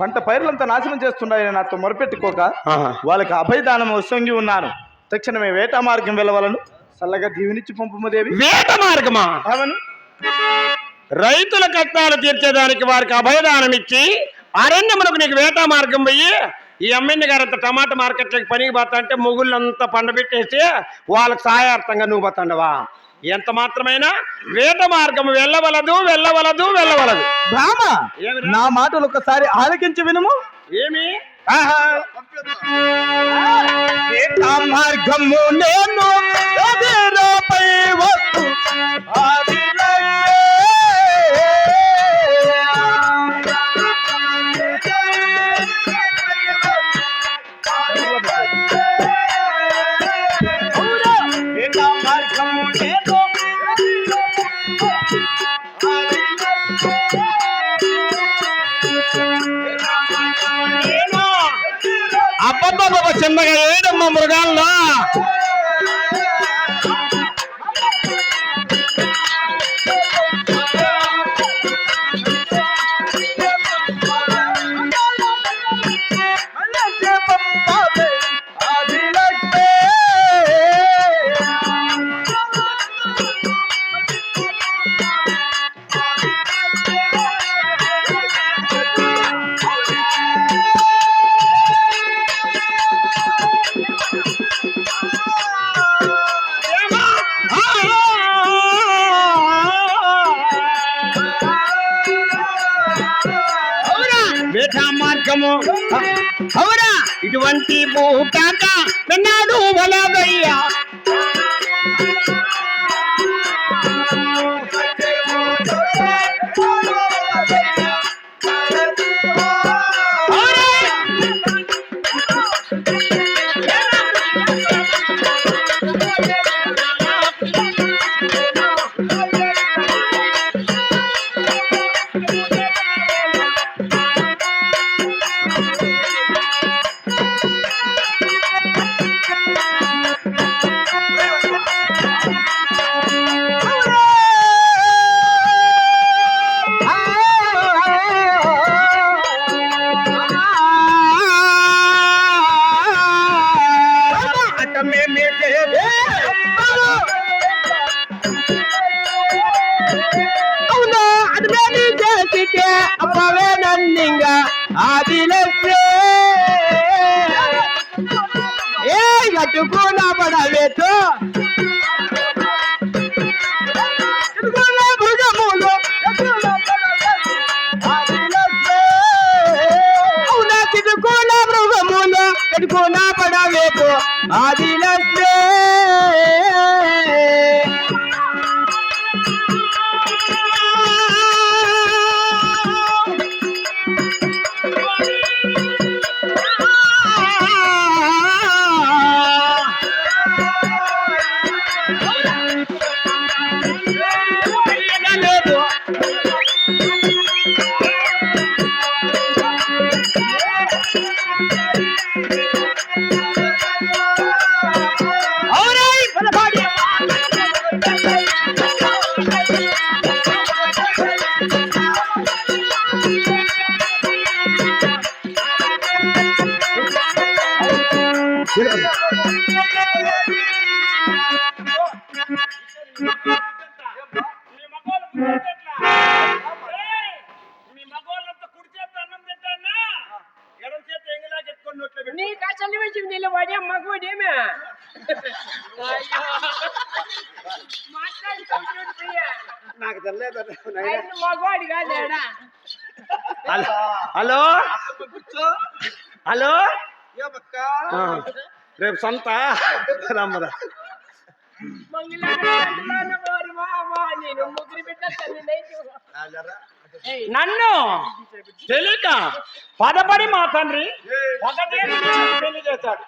పంట పైర్లంతా నాశనం చేస్తున్నాయని నాతో మొరపెట్టుకోక వాళ్ళకి అభయదానం వసంగి ఉన్నాను. తక్షణమే వేట మార్గం వెళ్ళవలను చల్లగా దీవినిచ్చి పంపమదేవి వేట మార్గమా? అవును. రైతుల కష్టాలు తీర్చేదానికి వారికి అభయదానం ఇచ్చి అరణ్యమునకు నీకు వేట మార్గం పోయి ఈ అమ్మిని గారు అంత టమాటా మార్కెట్లోకి పనికి పోతా అంటే మొగుళ్ళంతా పండబెట్టేసి వాళ్ళకి సహాయార్థంగా నువ్వు పోతాండవా? ఎంత మాత్రమైనా వేట మార్గం వెళ్ళవలదు వెళ్ళవలదు వెళ్ళవలదు. రామ? నా మాటలు ఒకసారి ఆలకించి వినుము. ఏమి? మార్గము నేను చిన్నగా ఏడమ్మ మృగాల్లో भगवंती बहू काका नाडू भला भैया। అవును? అది మేలు చేసితే అప్పవే నన్నింగా ఆదిలే ఏ గట్టుకున్న పడవేతో. భుజములు. అవునా? చిటుకున్న మృగములు కట్టుకున్న పడవేతో. ఆదిలే రేపు సంత. రమ్మరా. నన్ను తెలియక పదపడి మా తండ్రి. పెళ్ళి చేశాడు.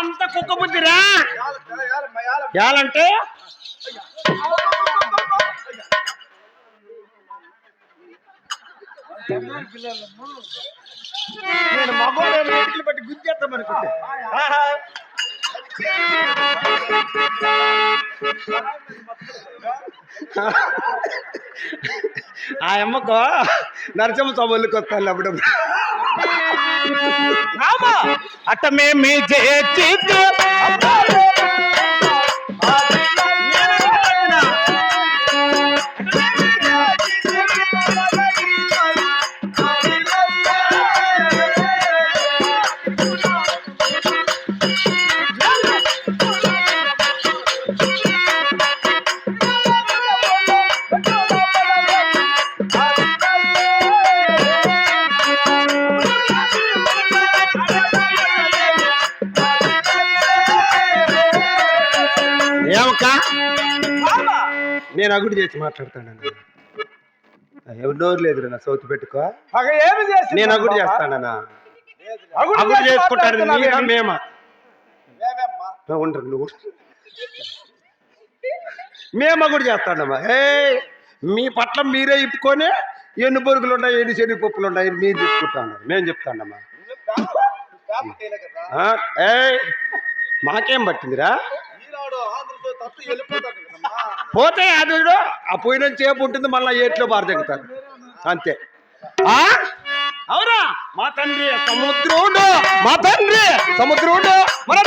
అంత కుక్క బుద్ధిరా? యాలంటే? నేను మగవాడు వేటికి బట్టి గుర్తేస్తాం అనుకుంటే. ఆ అమ్మకు నరసింహ స్వామి వస్తాను అప్పుడు. రామా అట్టమేమి చేచితే ఏమక్క నేను అగుడు చేసి మాట్లాడతాను. ఎవరి నోరు లేదు నా సౌత్ పెట్టుకో. అగ ఏమి చేసి నేను అగుడు చేస్తానన్నా అగుడు చేసుకుంటారు మీరా మేమా? ఉండరు నువ్వు. మేము అగుడు చేస్తాడమ్మా ఏ మీ పట్ల మీరే ఇప్పుకొని ఎన్ని బొరుగులు ఉన్నాయి ఎన్ని శనగపప్పులు ఉన్నాయి మీరు చెప్పుకుంటా మేము చెప్తాడమ్మా ఆ, ఏయ్ మాకేం పట్టిందిరా? పోతే అది చూడు, ఆ పోయిన చేపు ఉంటుంది మళ్ళీ ఏట్లో బార దిగుతారు అంతే. ఆ? అవురా మా తండ్రి సముద్రుడు మా తండ్రి సముద్రుడు. మన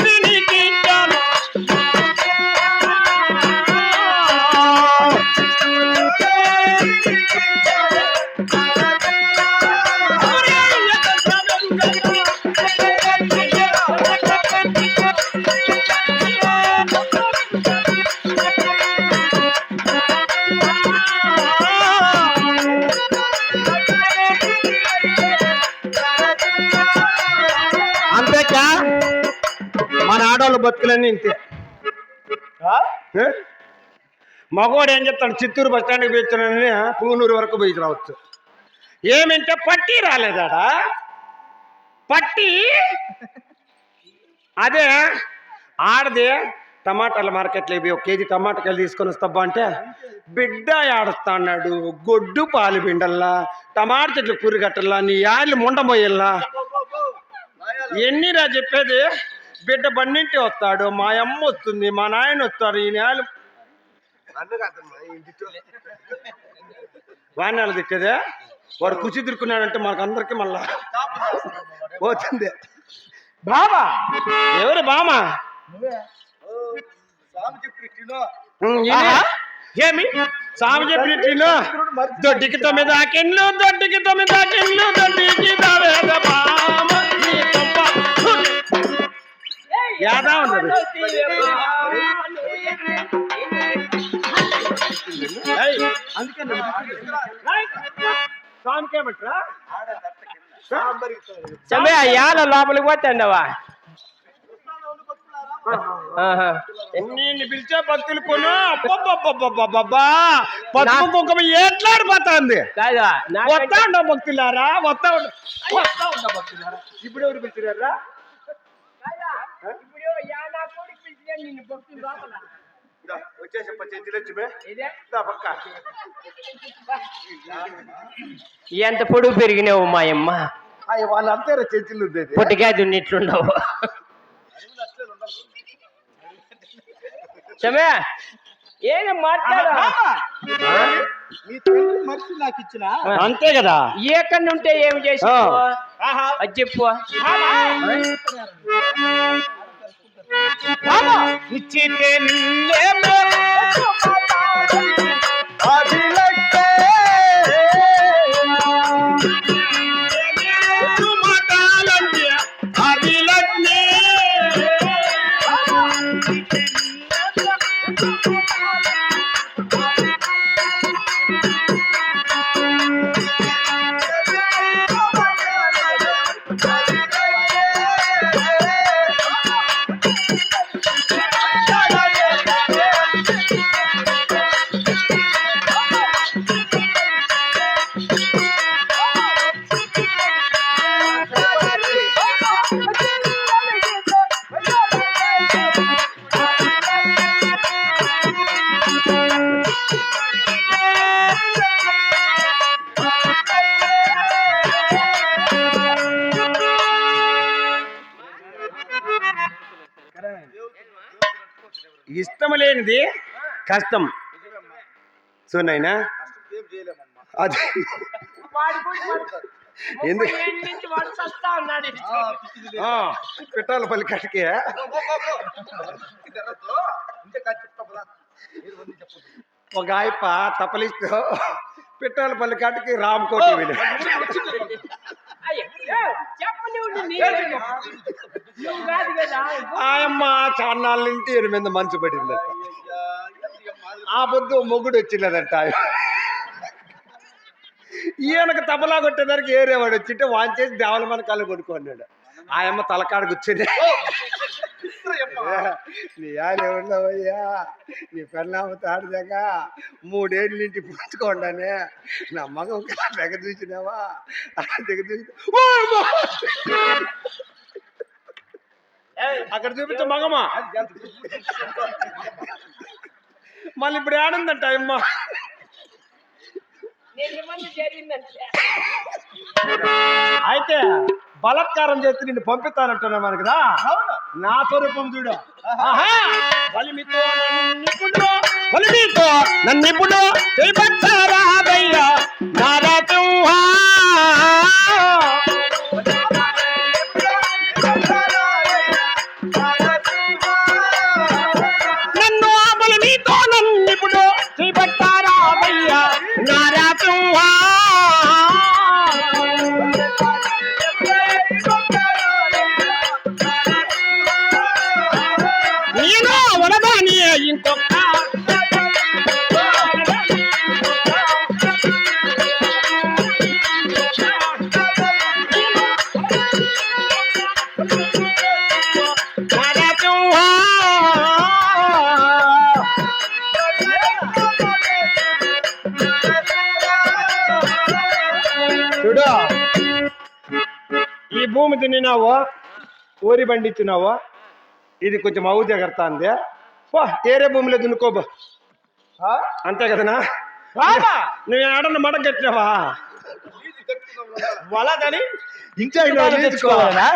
ఏ? మగవాడు ఏం చెప్తాడు? చిత్తూరు బస్ స్టాండ్కి పోయిస్తున్నానని పూనూరు వరకు పోయి రావచ్చు. ఏమంటే పట్టి రాలేదాడా? పట్టి? అదే ఆడదే టమాటాల మార్కెట్లో పోయి ఒక కేజీ టమాటాలు తీసుకొని వస్తాబ్బా అంటే బిడ్డ ఆడుస్తా అన్నాడు గొడ్డు పాలు బిండల్లా టమాట చెట్లు కూరగట్టల్లా నీ యాళ్ళు ముండబోయల్లా ఎన్నిరా చెప్పేది? బిడ్డ బండింటి వస్తాడు మా అమ్మ వస్తుంది మా నాయన వస్తాడు ఈ నేలు వాణ్యాలు తిట్టేదే? వాడు కుచి తిరుక్కున్నాడంటే మనకు అందరికి మళ్ళా పోతుంది. బాబా ఎవరు బామా. ఏమి? సామి చెప్పినట్టు దొడ్డికి తొమ్మిది ఆకెన్లు దొడ్డికి తొమ్మిది దొడ్డికి తొమ్మిది బామ. యాదా ఉన్నది అందుకని సమయ యాల లోపలికి పోతాండవా నిన్ను పిలిచే భక్తులు కొను. అబ్బబ్బబ్బబ్బబ్బబ్బా పసుపు కుంకుమ ఎట్లాడిపోతుంది కాదా వస్తా ఉండ భక్తులారా వస్తా ఉండ వస్తా ఉండ భక్తులారా. ఇప్పుడు ఎవరు పిలిచినారా ఇప్పుడు యానా కోడి పిలిచిన నిన్ను భక్తులు లోపల. వచ్చేసప్ప చెంచులొచ్చిమే ఇదే. పక్క. ఎంత పొడుగు పెరిగినావు మాయమ్మ. అయ్యి వాళ్ళంతా చెంచులు ఉండేది. పుట్టిగా దున్నిట్లుండవు. సమయ మాట్లాడా నాకు ఇచ్చిన. అంతే కదా? ఎక్కడి ఉంటే ఏమి చేసి ఆహా. అది చెప్పు. ఇచ్చితే ఇష్టం లేనిది కష్టం. సో నాయనా అది. వాడి ఎందుకు? పిట్టాల పల్లి కటికే ఒక ఆయప్ప తప్పలిస్తూ పిట్టాల పల్లి కటికి రామకోటి విని. వెళ్ళి ఆయమ్మ చాన్నాళ్ళ నుంచి ఎనిమిది మంచు పడింది ఆ పొద్దు మొగుడు వచ్చినదంట ఈయనకు తబలా కొట్టేదానికి ఏరేవాడు వచ్చింటే వాంచేసి దేవల మన కళ్ళు కొనుక్కున్నాడు ఆయమ్మ తలకాడ కూర్చుని నీ ఆయన ఉన్నావయ్యా నీ పెళ్ళామ తాడిదాకా మూడేళ్ళ నుండి పుచ్చుకోండానే. నా మగ తెగ చూసినావా? తెగ చూసి అక్కడ చూపించు మగమా. మళ్ళీ ఇప్పుడు ఏడుందంట అమ్మ. అయితే బలత్కారం చేసి నిన్ను పంపిస్తానంటున్నా మనకురా నా స్వరూపం చూడు. ఆహా! వలిమితో నన్నిప్పుడు, వలిమితో నన్నిప్పుడు చేపట్టారాదయ్యా చూడు. ఈ భూమి తిన్నావో? ఊరి పండించినావు ఇది కొంచెం అవు జగర్తాంది పో ఏరే భూమిలో దున్నుకోబో. అంతే కదనా? నువ్వు ఏడన్న మడ కట్టినావా వలదని ఇంకా తెచ్చుకోవాలనా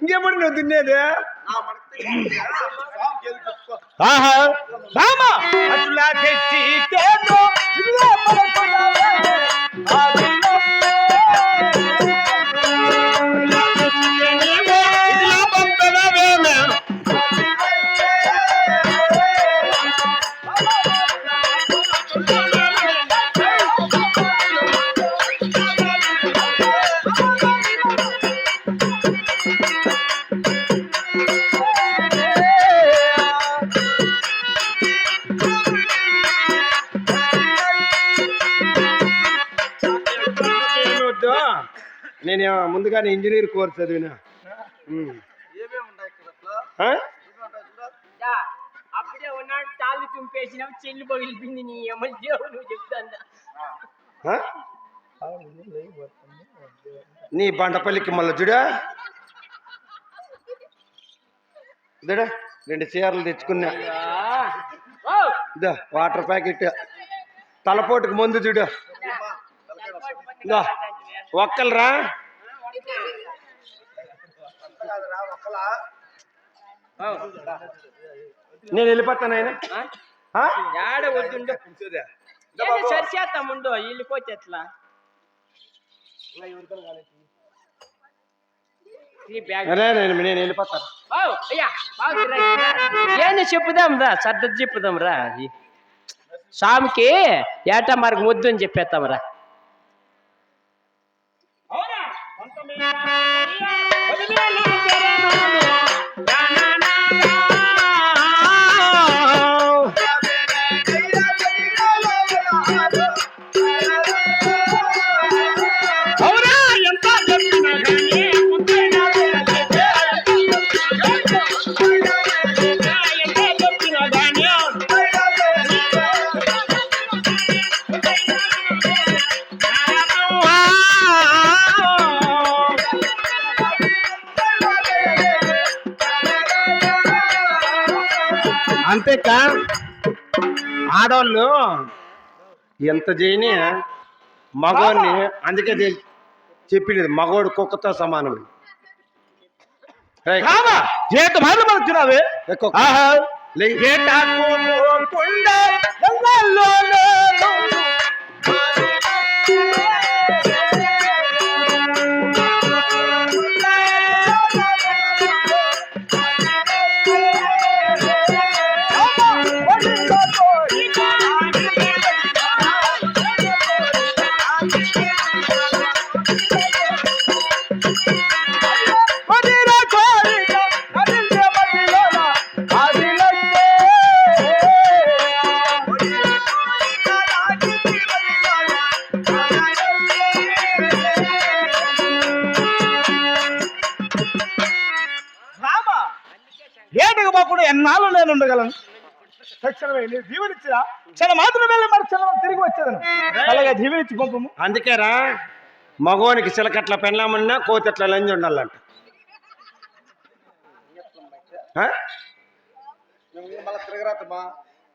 ఇంకెప్పుడు నువ్వు తినేది ఆహా! రామా! అట్లా తెచ్చి ముందుగానే ఇంజనీర్ కోర్స్ చదివినా? అప్పుడే ఉన్నాడు తాళ్ళు చెల్లి నువ్వు చెప్తాను? నీ బండపల్లికి మళ్ళీ చూడా చూడా రెండు చీరలు తెచ్చుకున్నా. ఇదో వాటర్ ప్యాకెట్. తలపోటుకు మందు చూడు ఇదో ఒక్కలరా? నేను వెళ్ళిపోతాను ఆయన. యాడ వద్దుండు? సరిచేద్దాం ముందు వెళ్ళిపోతే ఎట్లా? ఈ బ్యాగ్. అరే నేను నేను వెళ్ళిపోతాను. ఏంది చెప్పుదాం రా సర్దది చెప్పుదాం రా. స్వామికి ఏట మరికి ముద్దు అని చెప్పేస్తాం రా. అవునా? ఆడవాళ్ళు ఎంత చేయని మగవాడిని అందుకే చెప్పింది మగవాడు కుక్కతో సమానం. రామా నీ దీవెనిచ్చిరా క్షణ మాత్రం వెళ్ళి మరి తిరిగి వచ్చేదను. అలాగే దీవెనిచ్చి పంపము. అందుకేరా మగోనికి చిలకట్ల పెళ్ళామన్నా కోతట్ల లంజి ఉండాలంట?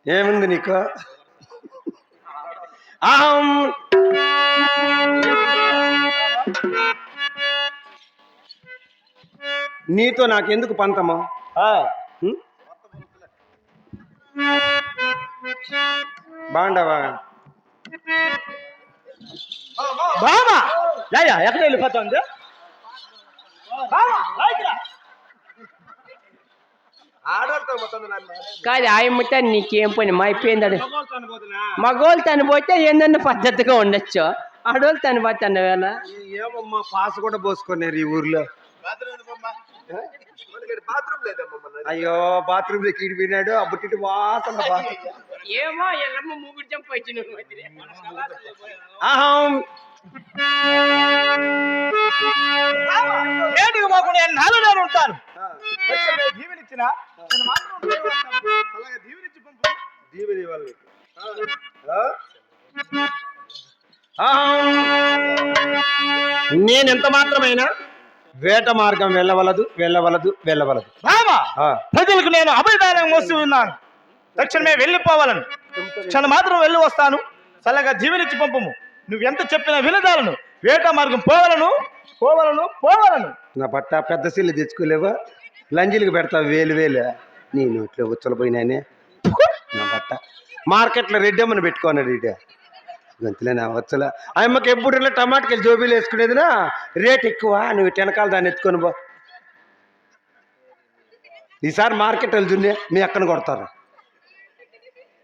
ఏముంది నీకు? అహం. నీతో నాకెందుకు పంతమా? బాగుండవా బామా యా ఎక్కడ రాయిరా. కాదు ఆయమ్మట నీకేం పని? మా అయిపోయింది అది? మగోళ్ళు తను పోతే ఏందన్న పద్ధతిగా ఉండొచ్చు. ఆడోళ్ళు తను పోతే వేళ? ఏమమ్మా పాస్ కూడా పోసుకున్నారు ఈ ఊర్లో. అయ్యో బాత్రూమ్లో కీడి పోయినాడు. అబ్బుట్టి వాసన బాత్రూమ్ ఏమో ఎల్లమ్మ మూగుడు ఎన్నాళ్ళు నేను ఉంటాను. దీవెనిచ్చిన. మాత్రమైనా వేట మార్గం వెళ్ళవలదు వెళ్ళవలదు వెళ్ళవలదు. ఆ, ప్రజలకు నేను అభయదానం మోసి ఉన్నాను. తక్షణమే వెళ్ళిపోవాలను. క్షణ మాత్రం వెళ్ళి వస్తాను. చల్లగా జీవనిచ్చి పంపము. నువ్వెంత చెప్పినా వినదాలను. వేట మార్గం పోవలను పోవలను పోవలను. నా బట్ట పెద్ద సిల్లు తెచ్చుకోలేవా? లంజీలకు పెడతావు వేలు వేలు. నీ నోట్లో ఉచ్చలు పోయినానే నా బట్ట మార్కెట్లో రెడ్డమ్మని పెట్టుకున్నాడు ఇట గంతులే నా వచ్చల అమ్మకి ఎప్పుడు ఇలా టమాటకాయలు జోబీలు వేసుకునేదినా? రేట్ ఎక్కువ నువ్వు వెనకాల దాన్ని ఎత్తుకొని పో. ఈసారి మార్కెట్ వెళ్తుండే మీ అక్కను కొడతారు.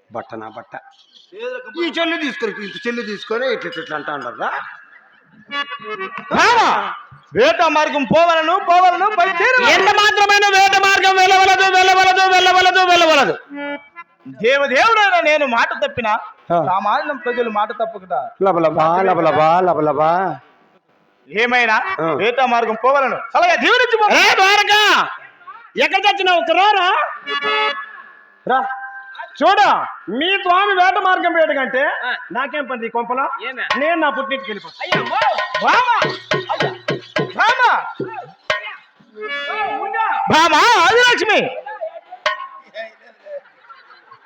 బట్ట నా బట్ట. ఈ చెల్లి తీసుకొని చెల్లి తీసుకొని ఇట్లా ఇట్లా అంటా బామా వేట మార్గం పోవలను పోవలను ఎంత మాత్రమైన వేట మార్గం వెళ్ళవలదు వెళ్ళవలదు వెళ్ళవలదు వెళ్ళవలదు. దేవదేవుడైన నేను మాట తప్పిన. సామాన్యం ప్రజలు మాట తప్పకుండా లబలబా లబలబా లబలబా. ఏమైనా. వేట మార్గం పోవలను? అలాగే దీవెనిచ్చి ఎక్కడ చచ్చినావు రారా? రా. చూడ మీ స్వామి వేట మార్గం కంటే నాకేం పని ఈ కొంపలో? ఏమే? నేను నా పుట్టింటికి వెళ్ళిపో. బామా అయ్యా.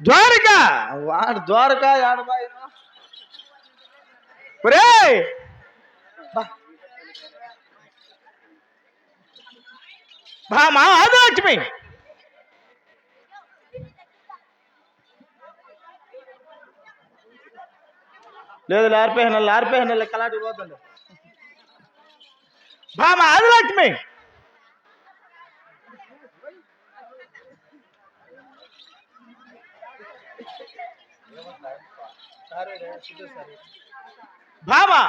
ద్వారక! వాడు ద్వారక ఆడబాయి ఒరేయ్! బా. మా ఆదిలక్ష్మి లేదు లారిపోయిన లారిపోయిన కలాటి పోతుంది బా ఆదలక్ష్మి బాబా!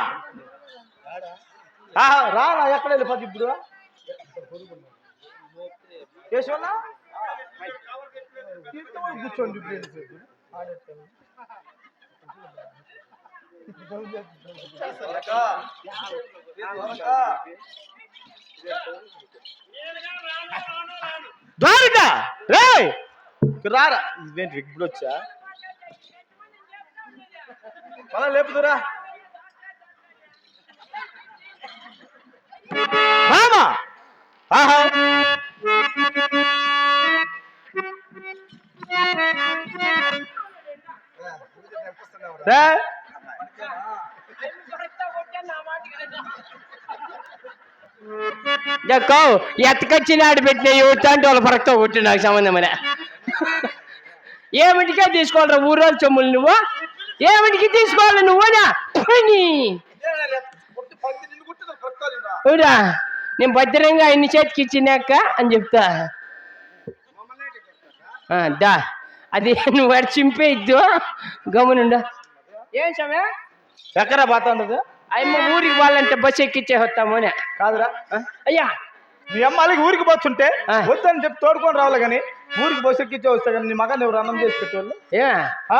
ఆహా, రా నా ఎక్కడ వెళ్ళిపోద్ది ఇప్పుడు? తీసుకొని కూర్చోండి? ద్వారిక! రే రారా! ఇదేంటి ఇప్పుడు వచ్చా? మళ్ళా లేపుదురా. మామా! ఆహా! ఎత్తకొచ్చిన ఆడ పెట్టిన యువతంటే వాళ్ళ పరక్తో కొట్టి నాకు సంబంధమనే ఏమిటికే తీసుకోవాలరా? ఊరోళ్ళ చెమ్ములు నువ్వు? ఏమిటికి తీసుకోవాలి నువ్వునా? పని. ఊరా నేను భద్రంగా ఇన్ని చేతికి ఇచ్చినాక అని చెప్తా. దా. అది నువ్వు వాడు చింపేయద్దు. గమనుండా ఏం సమయ ఎక్కడా పోతా ఉండదు అయ్యమ్మ ఊరికి వాళ్ళంటే బస్సు ఎక్కిచ్చే వస్తాము అని. కాదురా. అయ్యా. మీ అమ్మాయికి ఊరికి పోతుంటే. వద్దని చెప్పి తోడుకొని రావాలి కానీ ఊరికి బస్సు ఎక్కించే వస్తే కానీ నీ మగ నువ్వు అన్నం చేసి పెట్టేవాళ్ళు? ఏ? ఆ?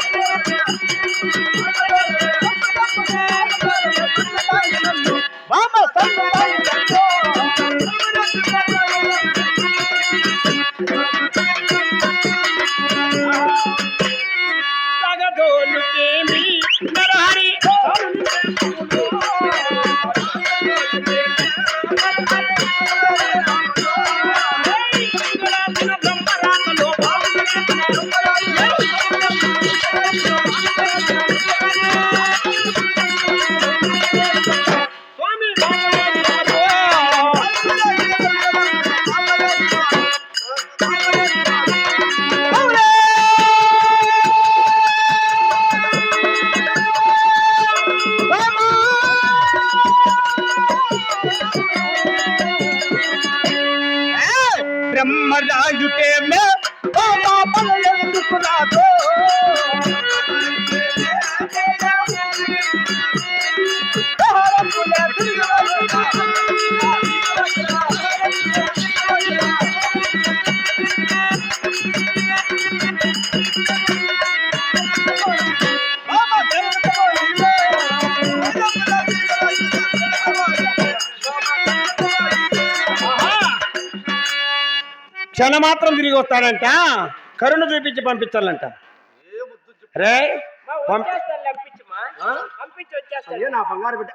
క్షణమాత్రం తిరిగి వస్తాడంట. కరుణ చూపించి పంపించాలంట. రే నా బంగారు బిడ్డ.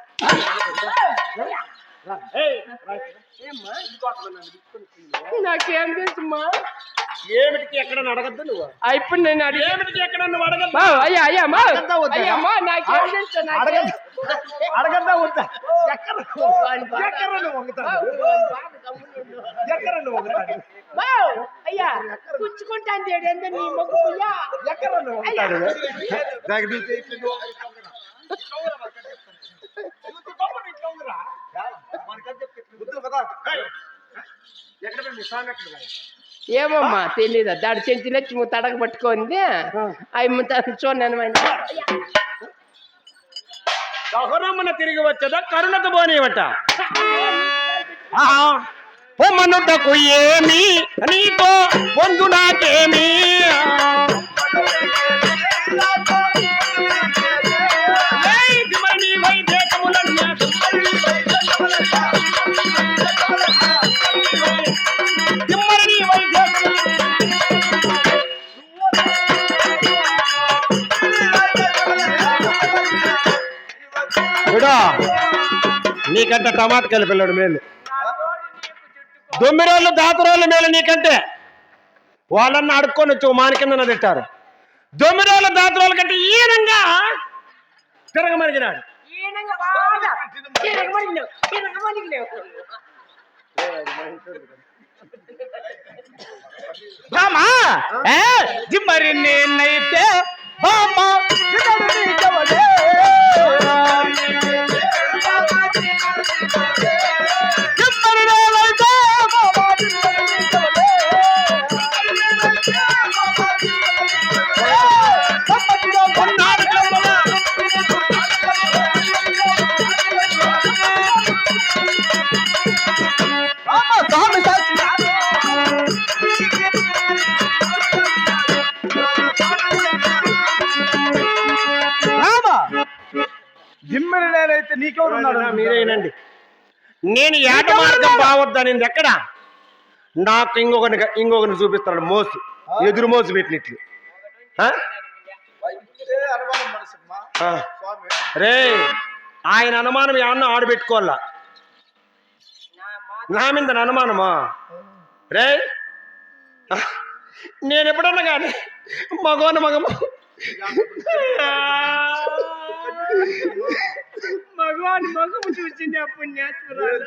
నాకేం తెలుసమ్మా? ఏమిటికి ఎక్కడ అడగద్దు నువ్వు? ఇప్పుడు నేను అడిగి ఏమిటికి ఎక్కడ నువ్వు అడగద్దు? మా, అయ్యా అయ్యా మా అడగద్దా వద్దా? అయ్యా మా నాకేం తెలుసు నాకేం అడగద్దా? వద్దా? ఎక్కడ ఎక్కడ నువ్వు వంగుతాడు? ఎక్కడ నువ్వు వంగుతాడు? మా, అయ్యా పుచ్చుకుంటాను తేడంటే నీ మొగ్గు? అయ్యా. ఎక్కడ నువ్వు వంగుతాడు? ఏమమ్మా తెలీదా? దాడి చెంచులు వచ్చి నువ్వు తడక పట్టుకుంది అవి చూడను దహనమున తిరిగి వచ్చదా? కరుణకు పోనీవట. పొమ్మనుటకు ఏమి? నీతో పొందు బిడా నీకంటే టమాటకాయలు పిల్లడు మేలు. దొమ్మిరోళ్ళు దాతరోళ్ళు మేలు నీకంటే. వాళ్ళన్న అడుక్కొని వచ్చి మాని కింద తిట్టారు. దొమ్మిరోళ్ళ దాతరోళ్ళ కంటే ఈనంగా తిరగమరిగినాడు బామా ఏ? జిమ్మరి నేనైతే బామా నేనైతే నీకెవరున్నాడు మీరేనండి. నేను ఏట మార్గం బావద్దనింది ఎక్కడ? నాకు ఇంకొకరిని ఇంకొకరిని చూపిస్తాడు మోసు. ఎదురు మోసు పెట్టినట్లు. రే ఆయన అనుమానం ఏమన్నా ఆడబెట్టుకోవాలా నా మీద అనుమానమా? రే నేను ఎప్పుడన్నా కానీ మగవన మగము. మగము చూసింది నేర్చుకురాడు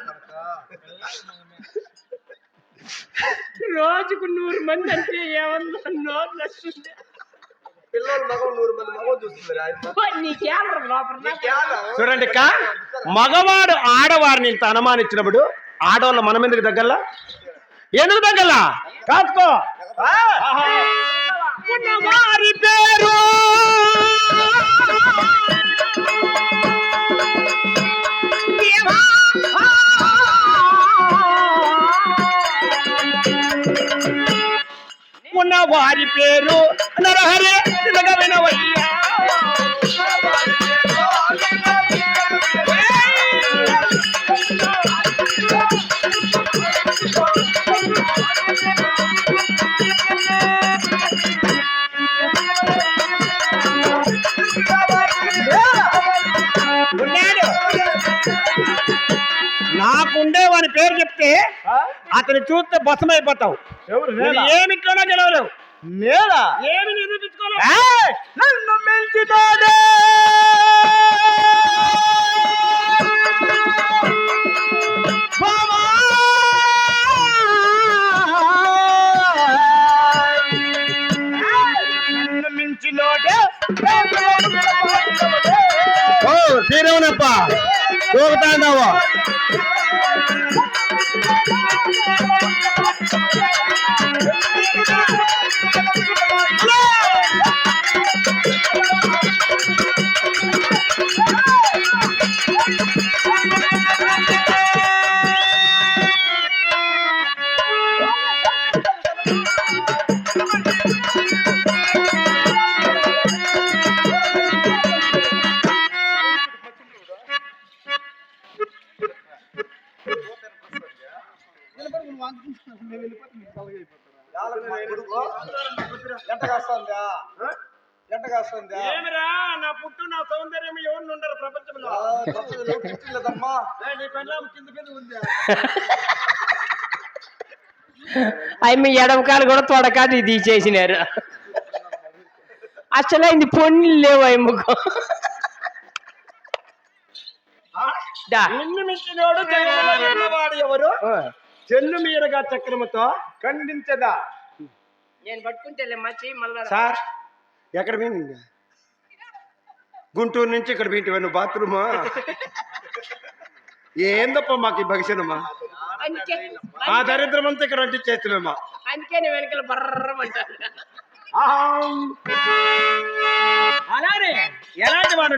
రోజుకు నూరు మంది అంటే ఏమన్నా నోట్లు వస్తుంది పిల్లలు మగం నూరు మంది మగం చూస్తుంది నీకేమరా లోపల చూడండి అక్క మగవాడు ఆడవారిని ఇంత అనుమానించినప్పుడు ఆడవాళ్ళ మనం ఎందుకు దగ్గరలా ఎందుకు దగ్గరలా కాసుకో పేరు. ఉన్న వారి పేరు నరహరి తిలక వినవయ్యా నాకుండే వాని పేరు చెప్తే అతని చూస్తే బసమైపోతావు ఏమిట్లోనో గెలవలేవు నేలా? ఏమి నిరూపించుకోలేవు ఏమిరా నా పుట్టు నా సౌందర్యం ఎవరు ఉండరు ప్రపంచంలో? నీ పెళ్ళాం కింద కింద ఉందా? అవి మీ ఎడమకాలు కూడా తొడకాటి తీసేసినారు. అసలు ఇది పొన్నులు లేవు. నిన్ను మించినోడు ఉన్నవాడు ఎవరు? చెల్లు మీరగా చక్రముతో ఖండించదా? నేను పట్టుకుంటే మంచి మళ్ళా సార్ ఎక్కడ పోయింది గుంటూరు నుంచి ఇక్కడ పోయింటివా నువ్వు బాత్రూమా? ఏందప్ప మాకు ఈ ఆ దరిద్రం అంతా ఇక్కడ అంటించేస్తున్నామా అందుకే నేను వెనకాల బర్రమంటాను అలానే ఎలాంటి వాడు